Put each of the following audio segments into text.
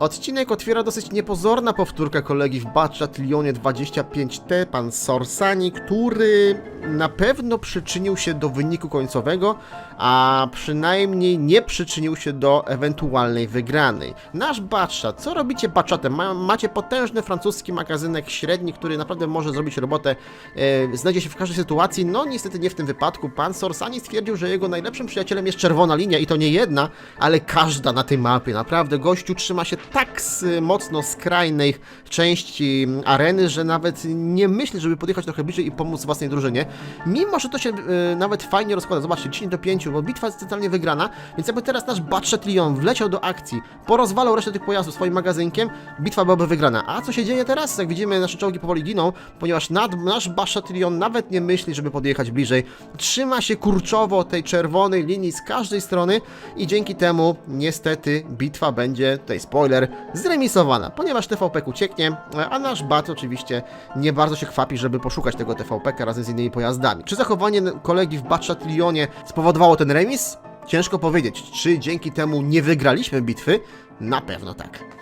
Odcinek otwiera dosyć niepozorna powtórka kolegi w Batchat Lyonie 25T, pan Sorsani, który na pewno przyczynił się do wyniku końcowego, a przynajmniej nie przyczynił się do ewentualnej wygranej. Nasz Batchat, co robicie Batchatem? Ma, macie potężny francuski magazynek średni, który naprawdę może zrobić robotę, e, znajdzie się w każdej sytuacji, no niestety nie w tym wypadku. Pan Sorsani stwierdził, że jego najlepszym przyjacielem jest czerwona linia i to nie jedna, ale każda na tej mapie. Naprawdę gościu trzyma się tak mocno skrajnej części areny, że nawet nie myśli, żeby podjechać trochę bliżej i pomóc własnej drużynie. Mimo, że to się e, nawet fajnie rozkłada. Zobaczcie, 10 do 5, bo bitwa jest totalnie wygrana, więc jakby teraz nasz Batchat Lyon wleciał do akcji, porozwalał resztę tych pojazdów swoim magazynkiem, bitwa byłaby wygrana. A co się dzieje teraz? Jak widzimy, nasze czołgi powoli giną, ponieważ nad, nasz Batchat Lyon nawet nie myśli, żeby podjechać bliżej. Trzyma się kurczowo tej czerwonej linii z każdej strony i dzięki temu niestety bitwa będzie, tutaj spoiler, zremisowana, ponieważ TVP ucieknie, a nasz Bat oczywiście nie bardzo się chwapi, żeby poszukać tego TVP razem z innymi pojazdami. Czy zachowanie kolegi w Batchat Lyonie spowodowało ten remis? Ciężko powiedzieć. Czy dzięki temu nie wygraliśmy bitwy? Na pewno tak.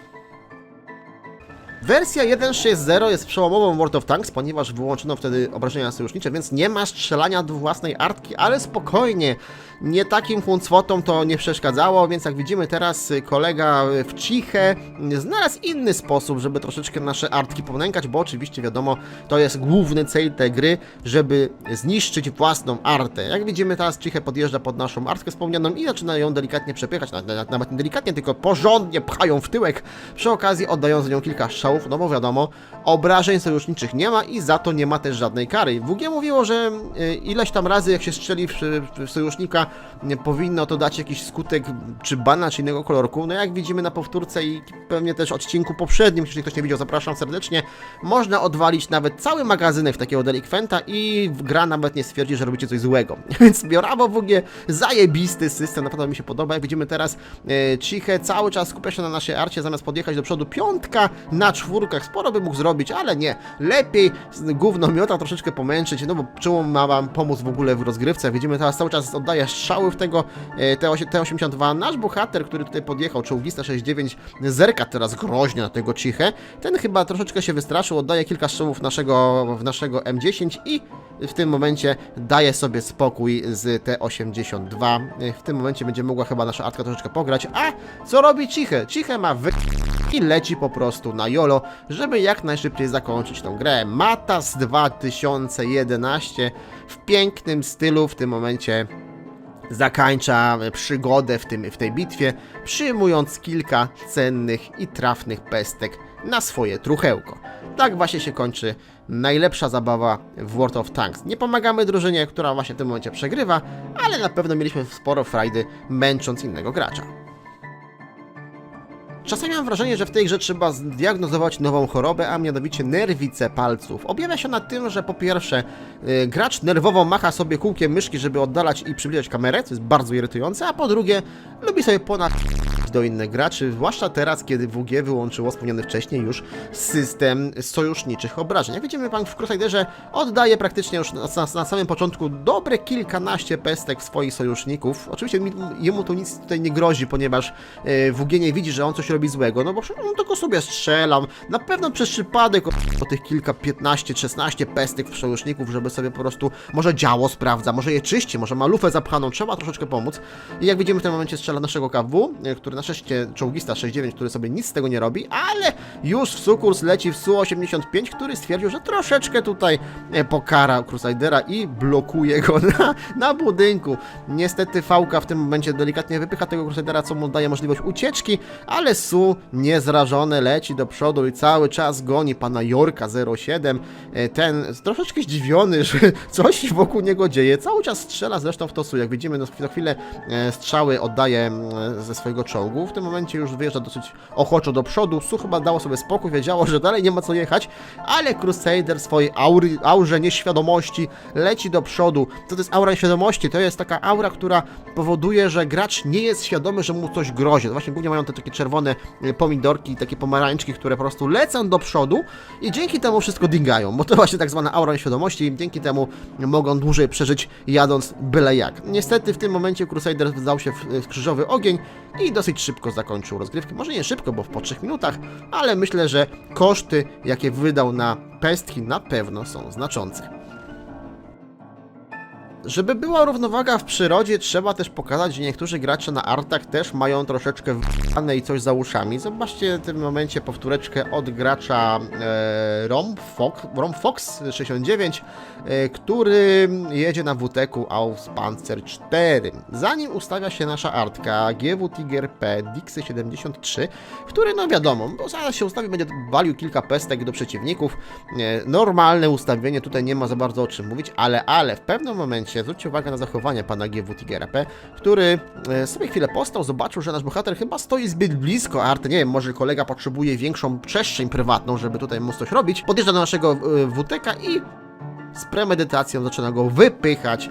Wersja 1.6.0 jest przełomową World of Tanks, ponieważ wyłączono wtedy obrażenia sojusznicze, więc nie ma strzelania do własnej artki, ale spokojnie, nie takim huncwotom to nie przeszkadzało, więc jak widzimy teraz y, kolega w Ciche znalazł inny sposób, żeby troszeczkę nasze artki ponękać, bo oczywiście wiadomo, to jest główny cel tej gry, żeby zniszczyć własną artę. Jak widzimy teraz Ciche podjeżdża pod naszą artkę wspomnianą i zaczyna ją delikatnie przepychać, na- na- nawet nie delikatnie, tylko porządnie pchają w tyłek, przy okazji oddając z nią kilka strzałów, no bo wiadomo, obrażeń sojuszniczych nie ma i za to nie ma też żadnej kary. WG mówiło, że y, ileś tam razy jak się strzeli w, w sojusznika, powinno to dać jakiś skutek czy bana, czy innego kolorku. No jak widzimy na powtórce i pewnie też odcinku poprzednim, jeśli ktoś nie widział, zapraszam serdecznie, można odwalić nawet cały magazynek takiego delikwenta i gra nawet nie stwierdzi, że robicie coś złego. Więc brawo WG, zajebisty system, naprawdę mi się podoba. Jak widzimy teraz e, Ciche cały czas skupia się na naszej arcie, zamiast podjechać do przodu piątka na czwórkach, sporo by mógł zrobić, ale nie. Lepiej z gównomiota troszeczkę pomęczyć, no bo czemu ma wam pomóc w ogóle w rozgrywce. Widzimy teraz cały czas oddaje strzały w tego e, T8 T82. Nasz bohater, który tutaj podjechał, czołgista 69, zerka teraz groźnie na tego Ciche. Ten chyba troszeczkę się wystraszył, oddaje kilka strzałów naszego, w naszego M10 i w tym momencie daje sobie spokój z T82. W tym momencie będzie mogła chyba nasza artka troszeczkę pograć. A co robi Ciche? Ciche ma wy... i leci po prostu na YOLO, żeby jak najszybciej zakończyć tą grę. Matas 2011 w pięknym stylu w tym momencie zakańcza przygodę w, tym, w tej bitwie, przyjmując kilka cennych i trafnych pestek na swoje truchełko. Tak właśnie się kończy najlepsza zabawa w World of Tanks. Nie pomagamy drużynie, która właśnie w tym momencie przegrywa, ale na pewno mieliśmy sporo frajdy męcząc innego gracza. Czasami mam wrażenie, że w tej grze trzeba zdiagnozować nową chorobę, a mianowicie nerwice palców. Objawia się na tym, że po pierwsze y, gracz nerwowo macha sobie kółkiem myszki, żeby oddalać i przybliżać kamerę, co jest bardzo irytujące, a po drugie lubi sobie ponad do innych graczy, zwłaszcza teraz, kiedy WG wyłączyło wspomniany wcześniej już system sojuszniczych obrażeń. Jak widzimy, pan w Crusaderze oddaje praktycznie już na, na, samym początku dobre kilkanaście pestek swoich sojuszników. Oczywiście jemu to nic tutaj nie grozi, ponieważ e, WG nie widzi, że on coś robi złego, no bo on tylko sobie strzelam. Na pewno przez przypadek o tych kilka 15, 16 pestek w sojuszników, żeby sobie po prostu może działo sprawdza, może je czyści, może ma lufę zapchaną, trzeba troszeczkę pomóc. I jak widzimy w tym momencie strzela naszego KW, e, który na szczęście czołgista 69, który sobie nic z tego nie robi, ale już w sukurs leci w Su-85, który stwierdził, że troszeczkę tutaj e, pokara Crusadera i blokuje go na, na budynku. Niestety Fałka w tym momencie delikatnie wypycha tego Crusadera, co mu daje możliwość ucieczki, ale Su niezrażone leci do przodu i cały czas goni pana Jorka 07. E, Ten troszeczkę zdziwiony, że coś wokół niego dzieje. Cały czas strzela zresztą w to Su. Jak widzimy, no, za chwilę e, strzały oddaje mm, ze swojego czołgu. W tym momencie już wyjeżdża dosyć ochoczo do przodu. Su chyba dało sobie spokój, wiedziało, że dalej nie ma co jechać, ale Crusader swojej aury, aurze nieświadomości leci do przodu. Co to jest aura nieświadomości? To jest taka aura, która powoduje, że gracz nie jest świadomy, że mu coś grozi. To właśnie głównie mają te takie czerwone e, pomidorki, takie pomarańczki, które po prostu lecą do przodu i dzięki temu wszystko dingają, bo to właśnie tak zwana aura nieświadomości i dzięki temu mogą dłużej przeżyć jadąc byle jak. Niestety w tym momencie Crusader zdał się w, w krzyżowy ogień i dosyć dosyć szybko zakończył rozgrywkę. Może nie szybko, bo po 3 minutach, ale myślę, że koszty, jakie wydał na pestki, na pewno są znaczące. Żeby była równowaga w przyrodzie, trzeba też pokazać, że niektórzy gracze na artach też mają troszeczkę w***ane i coś za uszami. Zobaczcie w tym momencie powtóreczkę od gracza e, Rom, Fox, Rom Fox 69, e, który jedzie na WTK Aus Panzer 4. Zanim ustawia się nasza artka GW Tiger P Dixie 73, który no wiadomo, bo zaraz się ustawi, będzie walił kilka pestek do przeciwników. E, normalne ustawienie, tutaj nie ma za bardzo o czym mówić, ale, ale w pewnym momencie zwróćcie uwagę na zachowanie pana GW Tigera P, który e, sobie chwilę postał, zobaczył, że nasz bohater chyba stoi zbyt blisko arty, nie wiem, może kolega potrzebuje większą przestrzeń prywatną, żeby tutaj móc coś robić. Podjeżdża do naszego e, WTK i z premedytacją zaczyna go wypychać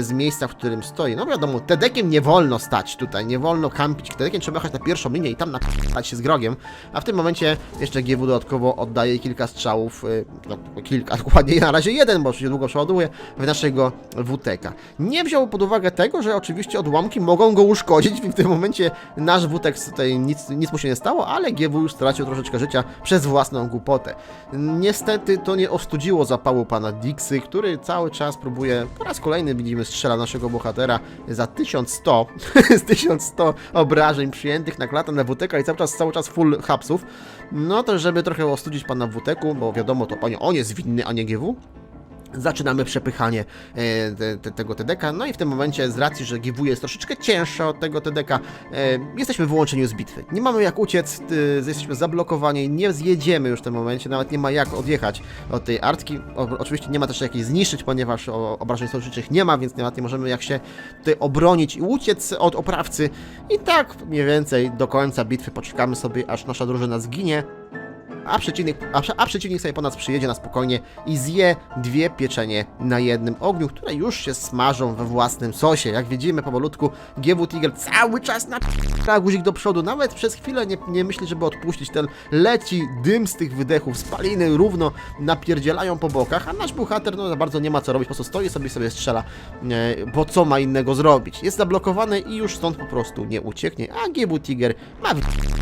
z miejsca, w którym stoi. No wiadomo, Tedekiem nie wolno stać tutaj, nie wolno kampić. Tedekiem trzeba jechać na pierwszą linię i tam napisać się z grogiem, a w tym momencie jeszcze GW dodatkowo oddaje kilka strzałów, y, no kilka, dokładnie na razie jeden, bo się długo przeładuje, w naszego WTK. Nie wziął pod uwagę tego, że oczywiście odłamki mogą go uszkodzić, w tym momencie nasz WTK tutaj nic, nic mu się nie stało, ale GW już stracił troszeczkę życia przez własną głupotę. Niestety to nie ostudziło zapału pana Dixy, który cały czas próbuje, po raz kolejny widzimy strzela naszego bohatera za 1100, z 1100 obrażeń przyjętych na klatę na WTK i cały czas, cały czas full hapsów. No to żeby trochę ostudzić pana WTK, bo wiadomo to on, on jest winny, a nie GW. Zaczynamy przepychanie e, te, te, tego TDK, no i w tym momencie z racji, że GW jest troszeczkę cięższa od tego TDK, e, jesteśmy wyłączeni z bitwy. Nie mamy jak uciec, e, jesteśmy zablokowani, nie zjedziemy już w tym momencie, nawet nie ma jak odjechać od tej artki. O, oczywiście nie ma też jak jej zniszczyć, ponieważ obrażeń sojuszniczych nie ma, więc nawet nie możemy jak się tutaj obronić i uciec od oprawcy. I tak mniej więcej do końca bitwy poczekamy sobie, aż nasza drużyna zginie a przeciwnik, a, a przeciwnik sobie po nas przyjedzie na spokojnie i zje dwie pieczenie na jednym ogniu, które już się smażą we własnym sosie. Jak widzimy powolutku, GW Tiger cały czas na guzik do przodu, nawet przez chwilę nie, nie myśli, żeby odpuścić ten leci dym z tych wydechów, spaliny równo napierdzielają po bokach, a nasz bohater no za bardzo nie ma co robić, po prostu stoi sobie sobie strzela, e, bo co ma innego zrobić. Jest zablokowany i już stąd po prostu nie ucieknie, a GW Tiger ma w...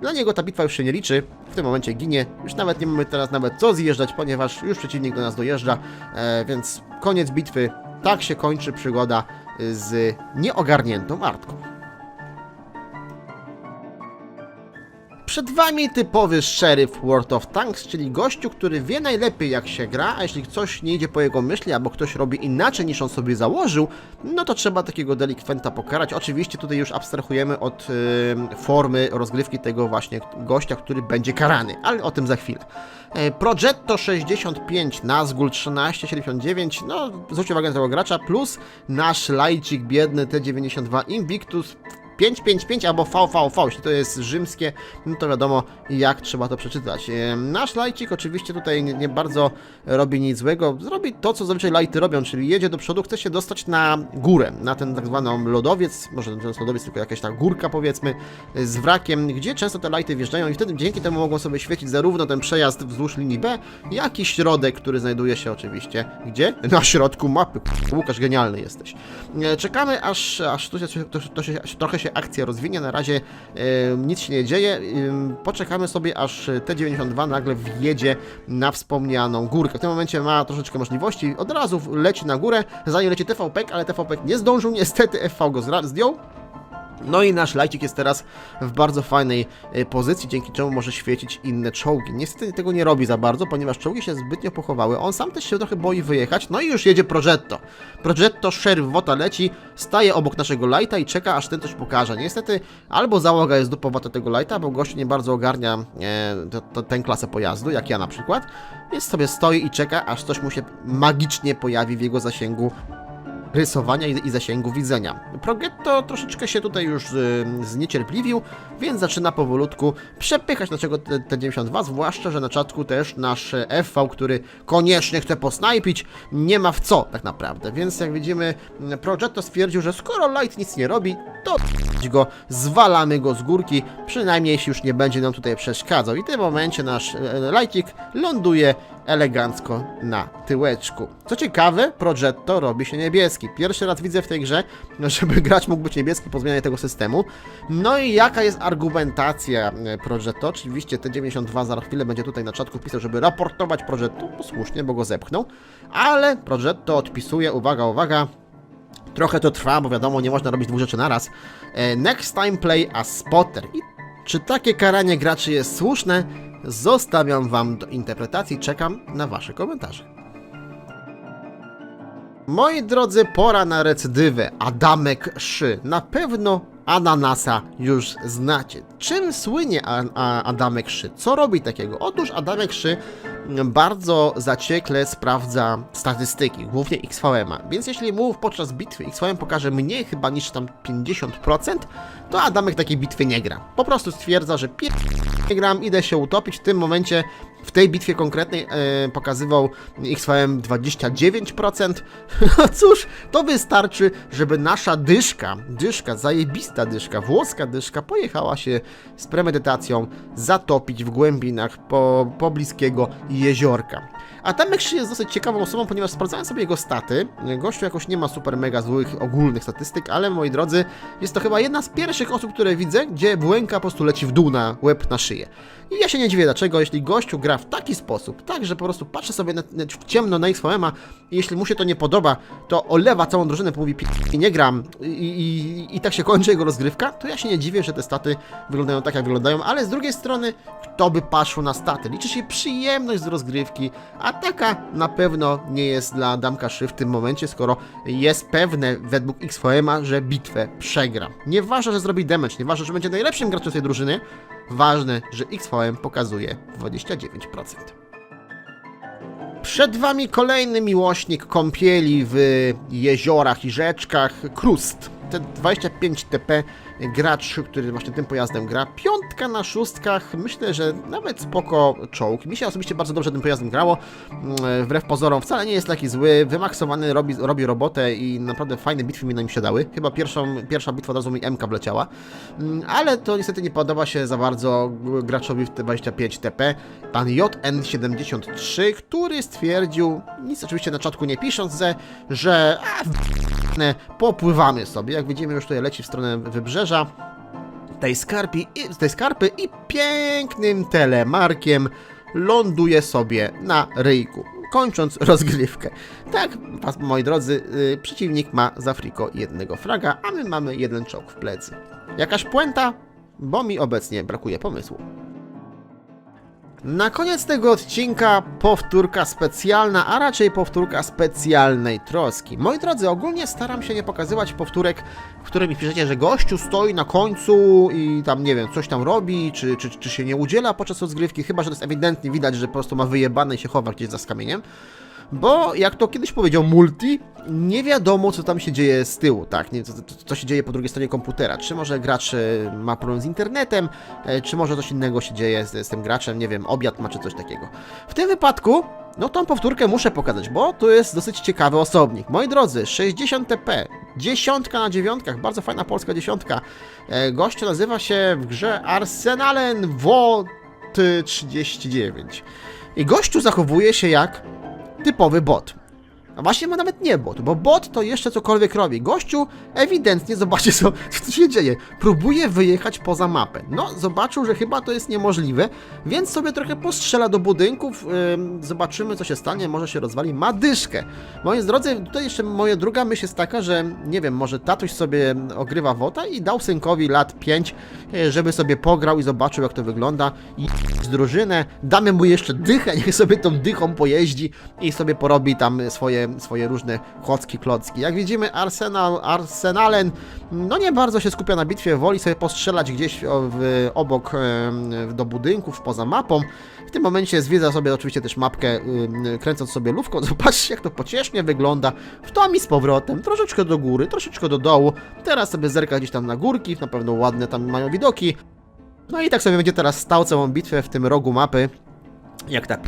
Dla niego ta bitwa już się nie liczy, w tym momencie ginie, już nawet nie mamy teraz nawet co zjeżdżać, ponieważ już przeciwnik do nas dojeżdża, e, więc koniec bitwy, tak się kończy przygoda z nieogarniętą artką. Przed Wami typowy szeryf World of Tanks, czyli gościu, który wie najlepiej jak się gra, a jeśli coś nie idzie po jego myśli, albo ktoś robi inaczej niż on sobie założył, no to trzeba takiego delikwenta pokarać. Oczywiście tutaj już abstrahujemy od y, formy rozgrywki tego właśnie gościa, który będzie karany, ale o tym za chwilę. E, Progetto 65, Nazgul 1379, no zwróćcie uwagę na tego gracza, plus nasz lajcik biedny T92 Invictus 555 albo VVV, jeśli to jest rzymskie, no to wiadomo jak trzeba to przeczytać. Nasz lajcik oczywiście tutaj nie, nie bardzo robi nic złego, zrobi to co zazwyczaj lajty robią, czyli jedzie do przodu, chce się dostać na górę, na ten tak zwany lodowiec, może to jest lodowiec, tylko jakaś ta górka powiedzmy, z wrakiem, gdzie często te lajty wjeżdżają i wtedy dzięki temu mogą sobie świecić zarówno ten przejazd wzdłuż linii B, jak i środek, który znajduje się oczywiście, gdzie? Na środku mapy. Łukasz, genialny jesteś. E, Czekamy aż, aż tu się, to, to się, trochę się akcja rozwinie, na razie nic się nie dzieje, poczekamy sobie aż T92 nagle wjedzie na wspomnianą górkę. W tym momencie ma troszeczkę możliwości, od razu leci na górę, zanim leci TVP, ale TVP nie zdążył, niestety FV go zdjął. No i nasz lajcik jest teraz w bardzo fajnej e, pozycji, dzięki czemu może świecić inne czołgi. Niestety tego nie robi za bardzo, ponieważ czołgi się zbytnio pochowały. On sam też się trochę boi wyjechać, no i już jedzie Progetto. Progetto, Sheriff Wota leci, staje obok naszego lajta i czeka, aż ten coś pokaże. Niestety albo załoga jest dupowata tego lajta, bo gość nie bardzo ogarnia e, tę klasę pojazdu, jak ja na przykład, więc sobie stoi i czeka, aż coś mu się magicznie pojawi w jego zasięgu rysowania i, i zasięgu widzenia. Progetto troszeczkę się tutaj już y, zniecierpliwił, więc zaczyna powolutku przepychać naszego T- T92, zwłaszcza, że na czatku też nasz e, FV, który koniecznie chce posnajpić, nie ma w co tak naprawdę, więc jak widzimy m, Progetto stwierdził, że skoro Light nic nie robi, to go, zwalamy go z górki, przynajmniej jeśli już nie będzie nam tutaj przeszkadzał. I w tym momencie nasz e, Lightik ląduje elegancko na tyłeczku. Co ciekawe, Progetto robi się niebieski. Pierwszy raz widzę w tej grze, żeby gracz mógł być niebieski po zmianie tego systemu. No i jaka jest argumentacja e, Progetto? Oczywiście T92 za chwilę będzie tutaj na czatku pisał, żeby raportować Progetto, posłusznie, bo go zepchnął, ale Progetto odpisuje, uwaga, uwaga, Trochę to trwa, bo wiadomo, nie można robić dwóch rzeczy naraz. E, Next time play as spotter. I czy takie karanie graczy jest słuszne? Zostawiam wam do interpretacji, czekam na wasze komentarze. Moi drodzy, pora na recydywę. Adamek Szy. Na pewno Ananasa już znacie. Czym słynie Adamek Szy? Co robi takiego? Otóż Adamek Szy bardzo zaciekle sprawdza statystyki, głównie XVM-a. Więc jeśli mu podczas bitwy XVM pokaże mniej chyba niż tam 50%, to Adamek takiej bitwy nie gra. Po prostu stwierdza, że. Nie gram, idę się utopić. W tym momencie, w tej bitwie konkretnej e, pokazywał XVM 29%. No cóż, to wystarczy, żeby nasza dyszka, dyszka, zajebista dyszka, włoska dyszka pojechała się z premedytacją zatopić w głębinach po, pobliskiego jeziorka. A Tamek jest dosyć ciekawą osobą, ponieważ sprawdzałem sobie jego staty. Gościu jakoś nie ma super mega złych ogólnych statystyk, ale moi drodzy, jest to chyba jedna z pierwszych osób, które widzę, gdzie błęka po prostu leci w dół na łeb, na szyję. I ja się nie dziwię dlaczego, jeśli gościu gra w taki sposób, tak, że po prostu patrzy sobie na, na, w ciemno na XVM-a i jeśli mu się to nie podoba, to olewa całą drużynę, mówi "Pi- i nie gram i, i, i tak się kończy jego rozgrywka, to ja się nie dziwię, że te staty wyglądają tak, jak wyglądają, ale z drugiej strony, kto by patrzył na staty? Liczy się przyjemność z rozgrywki, a taka na pewno nie jest dla Damka Szy w tym momencie, skoro jest pewne według XVM-a, że bitwę przegra. Nieważne, że zrobi damage, nieważne, że będzie najlepszym graczem tej drużyny, ważne, że XVM pokazuje 29%. Przed Wami kolejny miłośnik kąpieli w jeziorach i rzeczkach, Krust. Te 25 TP gracz, który właśnie tym pojazdem gra. Piątka na szóstkach, myślę, że nawet spoko czołg. Mi się osobiście bardzo dobrze tym pojazdem grało. Mm, Wbrew pozorom wcale nie jest taki zły, wymaksowany, robi, robi robotę i naprawdę fajne bitwy mi na nim siadały. Chyba pierwszą, pierwsza bitwa od razu mi MK wleciała. Mm, Ale to niestety nie podoba się za bardzo graczowi w te 25 TP. Pan JN73, który stwierdził, nic oczywiście na czatku nie pisząc, że a, w- popływamy sobie. Jak widzimy, już tutaj leci w stronę wybrzeża tej, skarpi, tej skarpy i pięknym telemarkiem ląduje sobie na ryjku, kończąc rozgrywkę. Tak, moi drodzy, yy, przeciwnik ma za friko jednego fraga, a my mamy jeden czołg w plecy. Jakaś puenta? Bo mi obecnie brakuje pomysłu. Na koniec tego odcinka powtórka specjalna, a raczej powtórka specjalnej troski. Moi drodzy, ogólnie staram się nie pokazywać powtórek, w których piszecie, że gościu stoi na końcu i tam, nie wiem, coś tam robi, czy, czy, czy się nie udziela podczas rozgrywki, chyba, że to jest ewidentnie widać, że po prostu ma wyjebane i się chowa gdzieś za skamieniem. Bo jak to kiedyś powiedział Multi, nie wiadomo co tam się dzieje z tyłu, tak? Nie, co, co- się dzieje po drugiej stronie komputera. Czy może gracz e, ma problem z internetem, e, czy może coś innego się dzieje z, z tym graczem, nie wiem, obiad ma czy coś takiego. W tym wypadku, no tą powtórkę muszę pokazać, bo tu jest dosyć ciekawy osobnik. Moi drodzy, 60 TP, dziesiątka na dziewiątkach, bardzo fajna polska dziesiątka. E, Gość nazywa się w grze Arsenalen WOT 39. I gościu zachowuje się jak typowy bot. A właśnie ma nawet nie bot, bo bot to jeszcze cokolwiek robi. Gościu ewidentnie, zobaczcie co, co się dzieje, próbuje wyjechać poza mapę. No, zobaczył, że chyba to jest niemożliwe, więc sobie trochę postrzela do budynków, ym, zobaczymy co się stanie, może się rozwali, ma dyszkę. Moi drodzy, tutaj jeszcze moja druga myśl jest taka, że nie wiem, może tatuś sobie ogrywa wota i dał synkowi lat 5, e, żeby sobie pograł i zobaczył jak to wygląda. I z drużynę, damy mu jeszcze dychę, niech sobie tą dychą pojeździ i sobie porobi tam swoje, swoje różne chocki, klocki. Jak widzimy, Arsenal, Arsenalen no nie bardzo się skupia na bitwie, woli sobie postrzelać gdzieś w, obok do budynków, poza mapą. W tym momencie zwiedza sobie oczywiście też mapkę, kręcąc sobie lówką. Zobaczcie, jak to pociesznie wygląda. W tom i z powrotem, troszeczkę do góry, troszeczkę do dołu. Teraz sobie zerka gdzieś tam na górki, na pewno ładne tam mają widoki. No i tak sobie będzie teraz stał całą bitwę w tym rogu mapy. Jak tak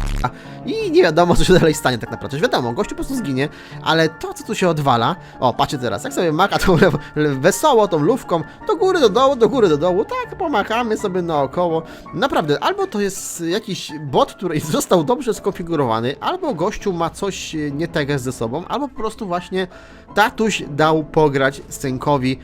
i nie wiadomo, co się dalej stanie tak naprawdę. Już wiadomo, gościu po prostu zginie, ale to, co tu się odwala, o, patrzcie teraz, jak sobie maka tą wesoło tą lówką, do góry, do dołu, do góry, do dołu, tak, pomachamy sobie naokoło. Naprawdę, albo to jest jakiś bot, który został dobrze skonfigurowany, albo gościu ma coś e, nie tak ze sobą, albo po prostu właśnie tatuś dał pograć synkowi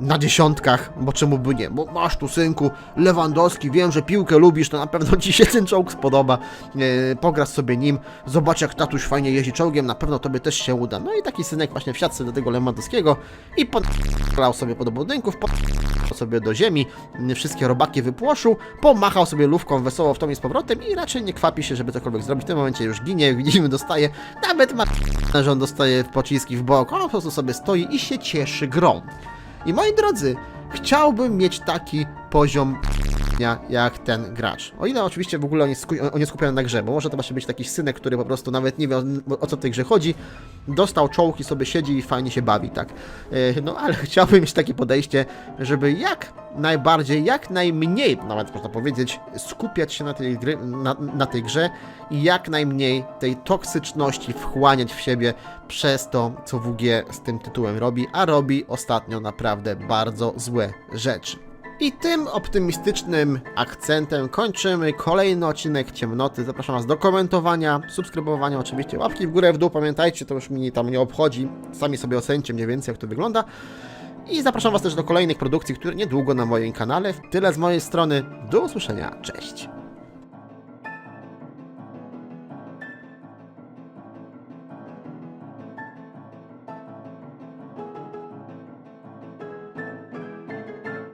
na dziesiątkach, bo czemu by nie? Bo masz tu synku, Lewandowski, wiem, że piłkę lubisz, to na pewno ci się ten czołg spodoba. Yy, pograsz sobie nim, zobacz jak tatuś fajnie jeździ czołgiem, na pewno tobie też się uda. No i taki synek właśnie wsiadł do tego Lewandowskiego i podlał sobie pod budynków, pod sobie do ziemi, wszystkie robaki wypłoszył, pomachał sobie lówką wesoło w tom i z powrotem i raczej nie kwapi się, żeby cokolwiek zrobić. W tym momencie już ginie, widzimy, dostaje, nawet ma że on dostaje pociski w bok, on po prostu sobie stoi i się cieszy grą. I moi drodzy, chciałbym mieć taki poziom jak ten gracz. O ile oczywiście w ogóle on jest, on jest na grze, bo może to właśnie być taki synek, który po prostu nawet nie wie o, o co w tej grze chodzi, dostał czołg i sobie siedzi i fajnie się bawi, tak. E, No ale chciałbym mieć takie podejście, żeby jak najbardziej, jak najmniej, nawet można powiedzieć, skupiać się na tej, gry, na, na tej grze i jak najmniej tej toksyczności wchłaniać w siebie przez to, co WG z tym tytułem robi, a robi ostatnio naprawdę bardzo złe rzeczy. I tym optymistycznym akcentem kończymy kolejny odcinek Ciemnoty. Zapraszam Was do komentowania, subskrybowania, oczywiście łapki w górę, w dół. Pamiętajcie, to już mi tam nie obchodzi. Sami sobie ocencie mniej więcej, jak to wygląda. I zapraszam Was też do kolejnych produkcji, które niedługo na moim kanale. Tyle z mojej strony. Do usłyszenia. Cześć.